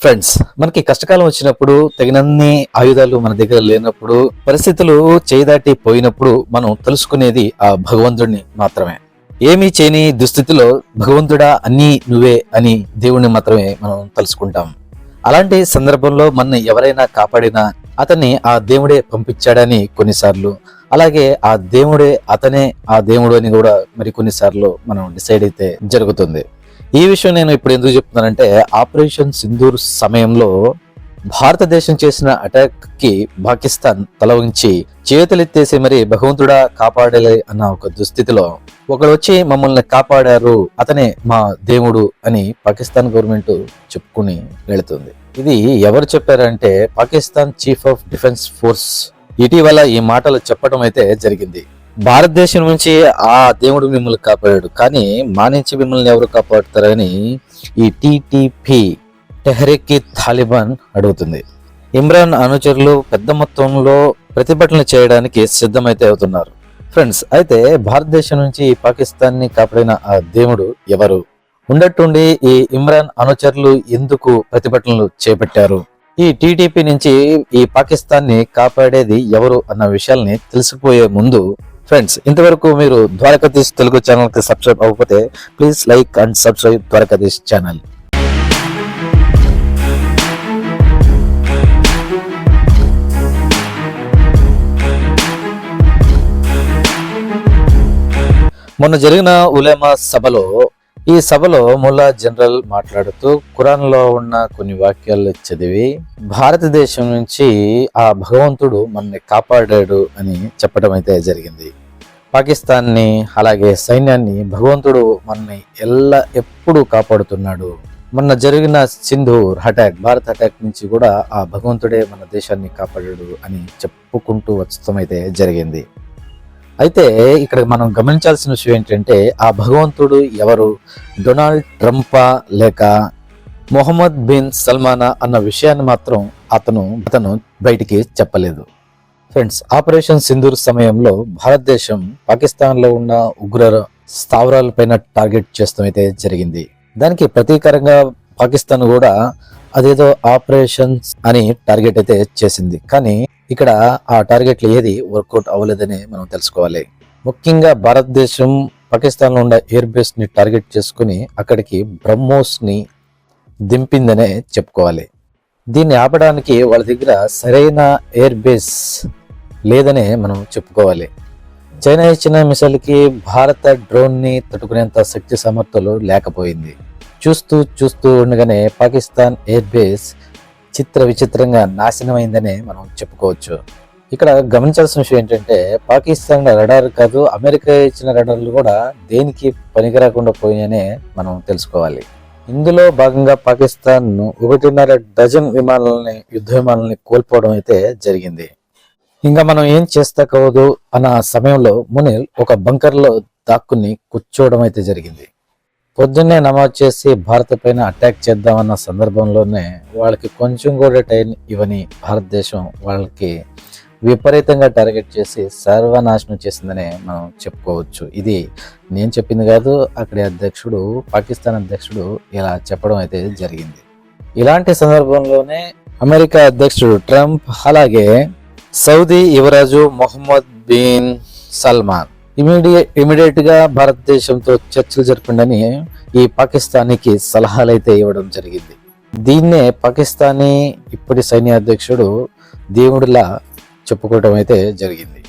Friends మనకి కష్టకాలం వచ్చినప్పుడు తగినన్ని ఆయుధాలు మన దగ్గర లేనప్పుడు పరిస్థితులు చేదాటి పోయినప్పుడు మనం తెలుసుకునేది ఆ భగవంతుడిని మాత్రమే. ఏమీ చేయని దుస్థితిలో భగవంతుడా అన్నీ నువ్వే అని దేవుణ్ణి మాత్రమే మనం తలుసుకుంటాం. అలాంటి సందర్భంలో మన ఎవరైనా కాపాడినా అతన్ని ఆ దేవుడే పంపించాడని కొన్నిసార్లు అలాగే ఆ దేవుడే అతనే ఆ దేవుడు అని కూడా మరి కొన్నిసార్లు మనం డిసైడ్ అయితే జరుగుతుంది. ఈ విషయం నేను ఇప్పుడు ఎందుకు చెప్తున్నానంటే ఆపరేషన్ సింధూర్ సమయంలో భారతదేశం చేసిన అటాక్కి పాకిస్తాన్ తల ఉంచి చేతులెత్తేసి మరి భగవంతుడా కాపాడలే అన్న ఒక దుస్థితిలో ఒకడు వచ్చి మమ్మల్ని కాపాడారు అతనే మా దేవుడు అని పాకిస్తాన్ గవర్నమెంట్ చెప్పుకుని వెళుతుంది. ఇది ఎవరు చెప్పారంటే Pakistan chief of defence force. ఇటీవల ఈ మాటలు చెప్పడం అయితే జరిగింది. భారతదేశం నుంచి ఆ దేవుడు మిమ్మల్ని కాపాడాడు. కానీ మా నుంచి మిమ్మల్ని ఎవరు కాపాడుతారని ఈ టిటిపి టెహ్రిక్ తాలిబాన్ అడుగుతుంది. ఇమ్రాన్ అనుచరులు పెద్ద మొత్తంలో ప్రతిభటనలు చేయడానికి సిద్ధమైతే అవుతున్నారు. ఫ్రెండ్స్ అయితే భారతదేశం నుంచి పాకిస్తాన్ని కాపాడిన ఆ దేవుడు ఎవరు? ఉండట్టుండి ఈ ఇమ్రాన్ అనుచరులు ఎందుకు ప్రతిభటనలు చేపట్టారు? ఈ టీడీపీ నుంచి ఈ పాకిస్తాన్ని కాపాడేది ఎవరు అన్న విషయాల్ని తెలిసిపోయే ముందు ఫ్రెండ్స్ ఇంతవరకు మీరు ద్వారకాధీష్ తెలుగు ఛానల్కి సబ్స్క్రైబ్ అవ్వకపోతే please like and subscribe Dwarakadhish channel మొన్న జరిగిన ఉలేమా సభలో ఈ సభలో ముల్లా జనరల్ మాట్లాడుతూ ఖురాన్లో ఉన్న కొన్ని వాక్యాలు చదివి భారతదేశం నుంచి ఆ భగవంతుడు మనల్ని కాపాడాడు అని చెప్పడం అయితే జరిగింది. పాకిస్తాన్ని అలాగే సైన్యాన్ని భగవంతుడు మనని ఎల్ల ఎప్పుడూ కాపాడుతున్నాడు. మొన్న జరిగిన సింధూర్ అటాక్ భారత్ అటాక్ నుంచి కూడా ఆ భగవంతుడే మన దేశాన్ని కాపాడాడు అని చెప్పుకుంటూ వచ్చడం అయితే జరిగింది. అయితే ఇక్కడ మనం గమనించాల్సిన విషయం ఏంటంటే ఆ భగవంతుడు ఎవరు? డొనాల్డ్ ట్రంపా లేక మొహమ్మద్ బిన్ సల్మానా అన్న విషయాన్ని మాత్రం అతను అతను బయటికి చెప్పలేదు. ఫ్రెండ్స్ ఆపరేషన్ సింధూర్ సమయంలో భారతదేశం పాకిస్తాన్లో ఉన్న ఉగ్ర స్థావరాలపైన టార్గెట్ చేస్తాం అయితే జరిగింది. దానికి ప్రతీకారంగా పాకిస్తాన్ కూడా అదేదో ఆపరేషన్స్ అని టార్గెట్ అయితే చేసింది. కానీ ఇక్కడ ఆ టార్గెట్లు ఏది వర్కౌట్ అవ్వలేదని మనం తెలుసుకోవాలి. ముఖ్యంగా భారతదేశం పాకిస్తాన్లో ఉన్న ఎయిర్ బేస్ని టార్గెట్ చేసుకుని అక్కడికి బ్రహ్మోస్ని దింపిందనే చెప్పుకోవాలి. దీన్ని ఆపడానికి వాళ్ళ దగ్గర సరైన ఎయిర్ బేస్ లేదనే మనం చెప్పుకోవాలి. చైనా ఇచ్చిన మిసైల్కి భారత డ్రోన్ని తట్టుకునేంత శక్తి సమర్థలు లేకపోయింది. చూస్తూ చూస్తూ ఉండగానే పాకిస్తాన్ ఎయిర్ బేస్ చిత్ర విచిత్రంగా నాశనమైందనే మనం చెప్పుకోవచ్చు. ఇక్కడ గమనించాల్సిన విషయం ఏంటంటే పాకిస్తాన్ రడార్ కాదు అమెరికా ఇచ్చిన రడార్లు కూడా దేనికి పనికిరాకుండా పోయాయనే మనం తెలుసుకోవాలి. ఇందులో భాగంగా పాకిస్తాన్ ఒకటిన్నర డజన్ విమానాలని యుద్ధ విమానాలని కోల్పోవడం అయితే జరిగింది. ఇంకా మనం ఏం చేస్తకూడదు అన్న సమయంలో మునిల్ ఒక బంకర్లో దాక్కుని కూర్చోవడం అయితే జరిగింది. పొద్దున్నే నమాజ్ చేసి భారత్ పైన అటాక్ చేద్దామన్న సందర్భంలోనే వాళ్ళకి కొంచెం కూడా టైం ఇవ్వని భారతదేశం వాళ్ళకి విపరీతంగా టార్గెట్ చేసి సర్వనాశనం చేసిందనే మనం చెప్పుకోవచ్చు. ఇది నేను చెప్పింది కాదు అక్కడి అధ్యక్షుడు పాకిస్తాన్ అధ్యక్షుడు ఇలా చెప్పడం అయితే జరిగింది. ఇలాంటి సందర్భంలోనే అమెరికా అధ్యక్షుడు ట్రంప్ అలాగే సౌదీ యువరాజు మొహమ్మద్ బిన్ సల్మాన్. ఇమీడియట్ ఇమీడియట్గా భారతదేశంతో చర్చలు జరపండి ఈ పాకిస్తానీకి సలహాలు అయితే ఇవ్వడం జరిగింది. దీన్నే పాకిస్తానీ ఇప్పటి సైన్యాధ్యక్షుడు దేవుడిలా చెప్పుకోవటం అయితే జరిగింది.